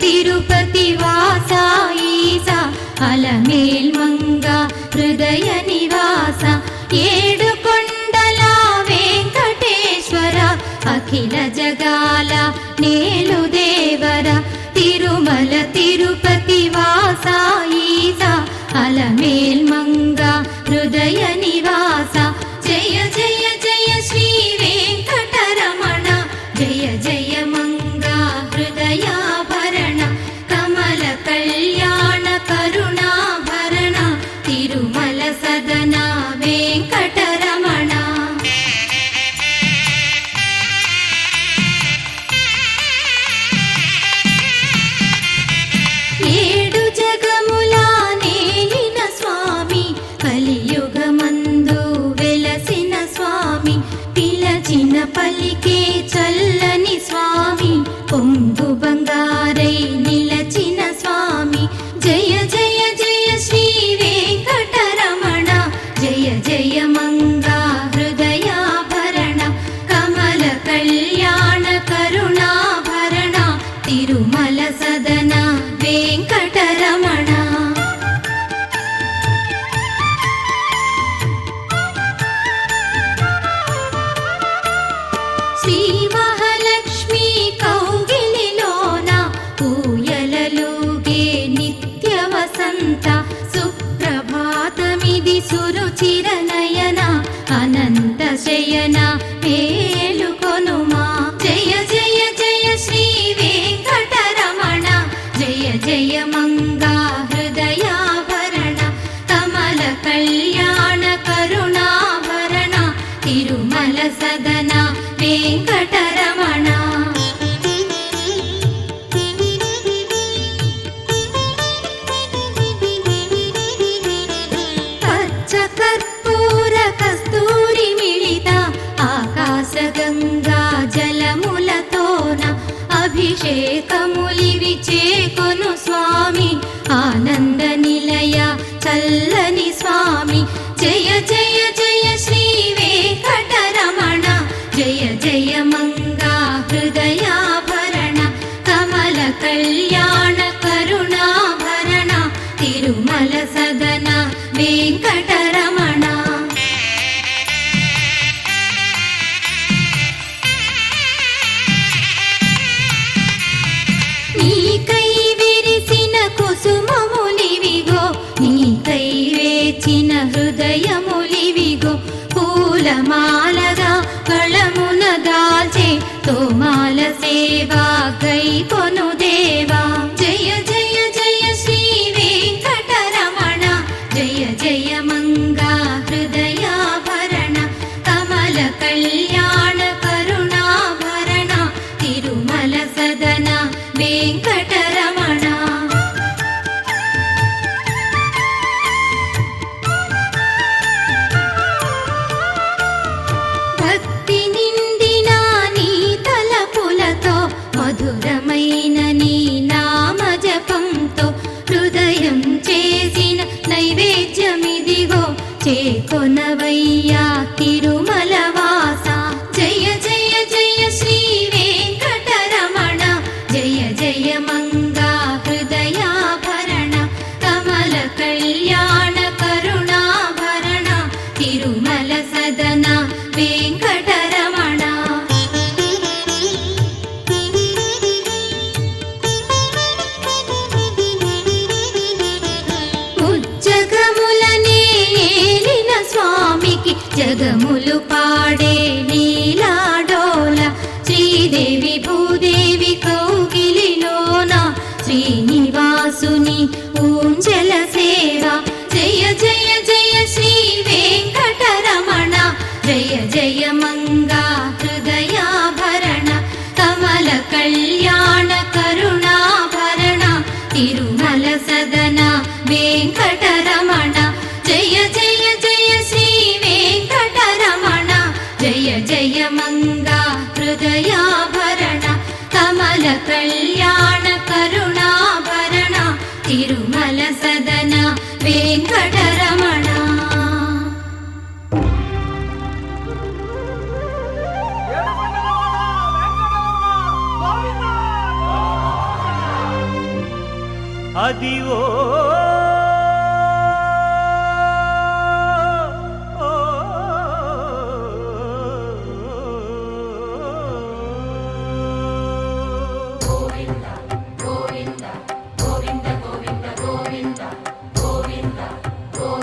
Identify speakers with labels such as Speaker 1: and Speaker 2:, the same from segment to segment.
Speaker 1: तिरुपति वासायीसा अलमेल्मङ्ग हृदय निवास एडुकोण्डला वेङ्कटेश्वर अखिल जगाल नेलुदेवर तिरुमल तिरुपति वासायीसा अलमेल्मङ्ग हृदय निवास Young. ఆనంద నిలయ చల్లని స్వామి. జయ జయ
Speaker 2: வேங்கட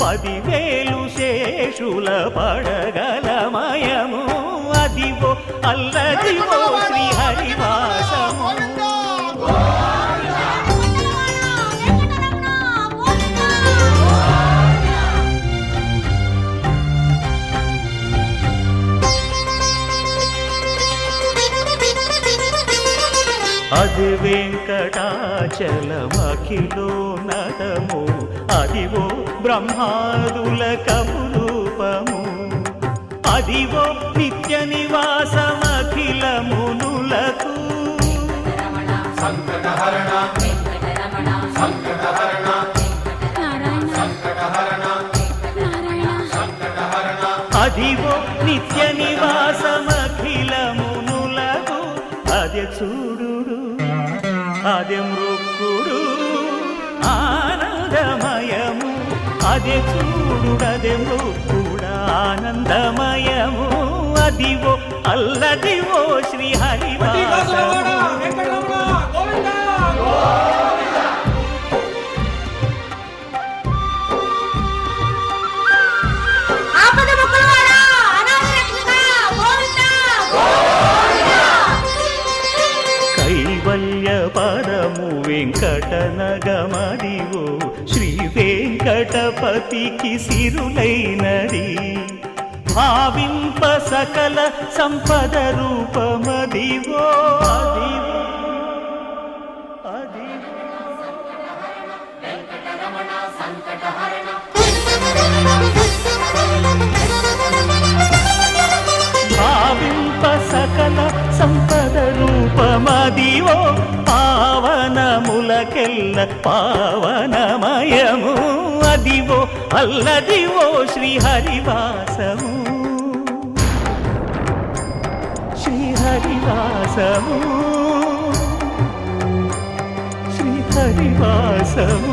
Speaker 2: పదివేలు శేషుల పడగలమయము అదివో అల్లదివో శ్రీహరివాసము. అది వెంకటాచలమఖిలో నటము. అదివో బ్రహ్మాదుల కపురూపము అదివో నిత్య నివాసమఖిల మునులకు అదివో నిత్య నివాసమఖిల అదే చూడు కూడా ఆనందమయము అదివో అల్లదివో శ్రీ వెంకటపతికి సిరులైనది. భావింప సకల సంపద రూపమదివో భావింప సకల సంపద రూపమదివో పావనములకెల్ల పావనమయము. అల్లదివో అల్లదివో శ్రీహరివాసము. శ్రీహరివాసము. శ్రీహరివాసము.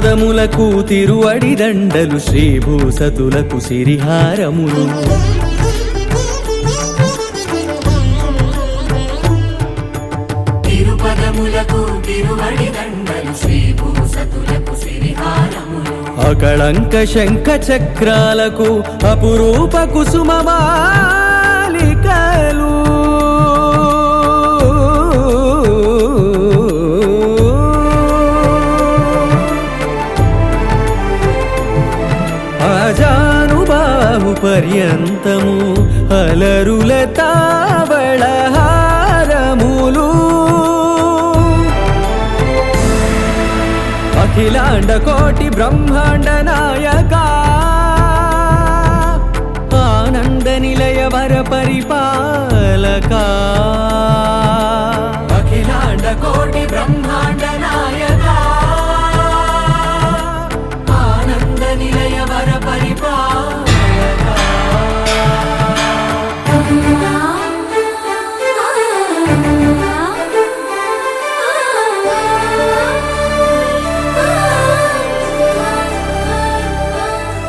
Speaker 3: తిరుపదములకు తిరువడి దండలు శ్రీభూసతులకు సిరిహారములు.
Speaker 4: తిరుపదములకు శ్రీభూసతులకు సిరిహారములు.
Speaker 3: అకళంక శంఖ చక్రాలకు అపురూప అజానుబాహు పర్యంతము అలరుల తావళహారములు అఖిలాండ కోటి బ్రహ్మాండ నాయక. ఆనంద నిలయ వర పరిపాలక. అఖిలాండ కోటి బ్రహ్మాండ నాయక.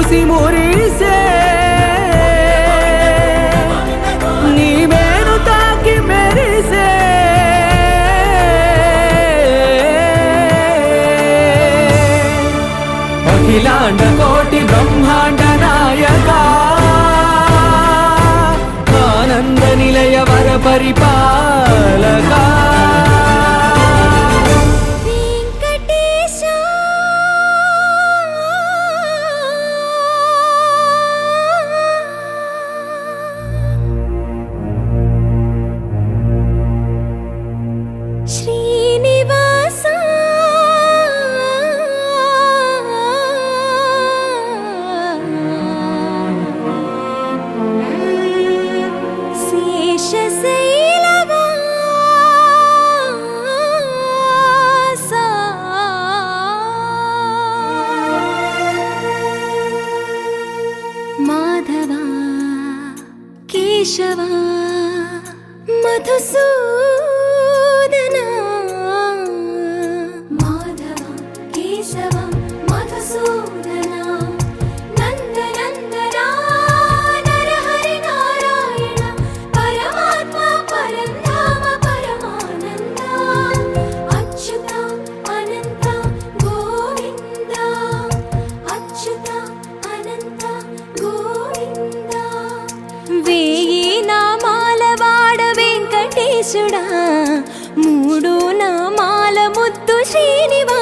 Speaker 3: నిన్ను చూసి మురిసే నీ మేను తాకి మెరిసే అఖిలాండ కోటి బ్రహ్మాండ నాయక ఆనంద నిలయ వర
Speaker 5: ಕೇಶವ ಮಧುಸೂ వెంకటేశుడా మూడు నామాల ముద్దు శ్రీనివాస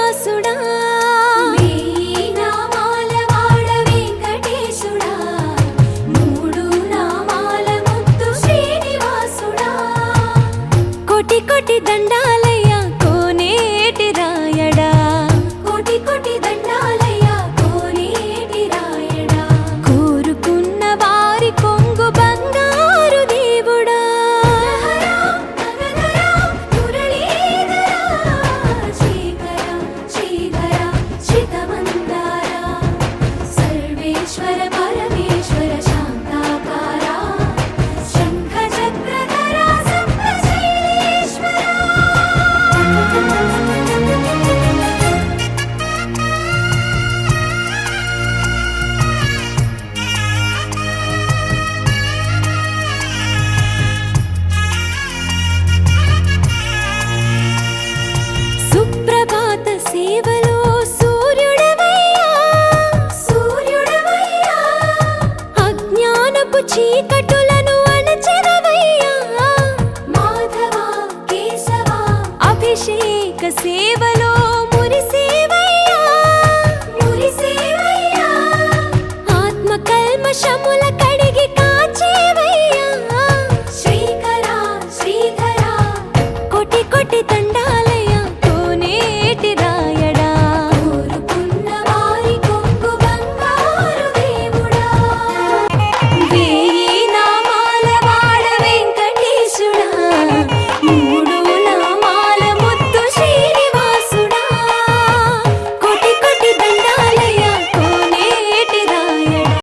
Speaker 5: ಶಾಪುಲಕ